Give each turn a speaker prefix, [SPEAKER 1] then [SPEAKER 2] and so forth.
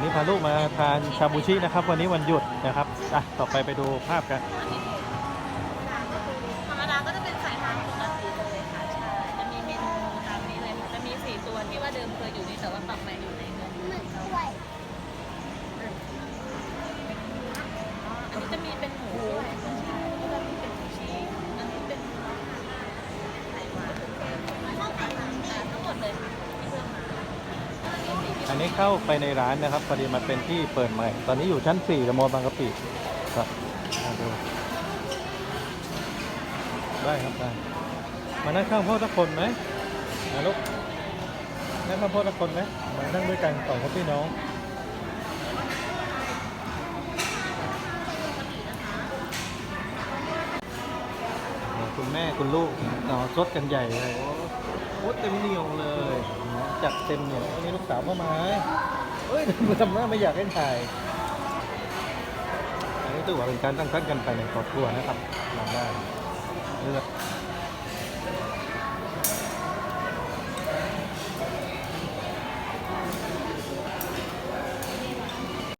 [SPEAKER 1] นนี้พาลูกมาทานชาบูชินะครับ วันนี้วันหยุดนะครับอะต่อไปไปดูภาพกัน
[SPEAKER 2] ธรรมดาก็จะเป็นสายทางปกติเลยค่ะใช่จะมีเมนูตามนี้เลยค่ะจะมีสี่ตัวที่ว่าเดิมเคยอยู่นี่แต่ว่าปรับใหม่อยู่ในเงิน
[SPEAKER 3] เหมือนกล้วย
[SPEAKER 2] อันนี้จะมีเป็นหมูด้วยใช่แล้วก็มีเป็นชีสอันนี้เป็นไข่หวานอ่าทั้งหมดเลยค่ะที่เพิ่มมา
[SPEAKER 1] อันนี้เข้าไปในร้านนะครับพอดีมันเป็นที่เปิดใหม่ ตอนนี้อยู่ชั้น4กับมอบางกะปิครับมาดูได้ครับได้มานั่งข้างพ่อสักคนไหมนะลูกนั่งข้างพ่อสักคนไหมมานั่งด้วยกันสองพี่น้องคุณแม่คุณลูกนอซดกันใหญ่เลย โอ้เต็มเหนียวเลยจัดเต็มเหนียววันนี้ลูกสาวเข้ามาเฮ้ยทำหน้าไม่อยากให้ถ่ายอันนี้ถือว่าเป็นการตั้งขั้นกันไปในครอบครัวนะครับลองได้เลือก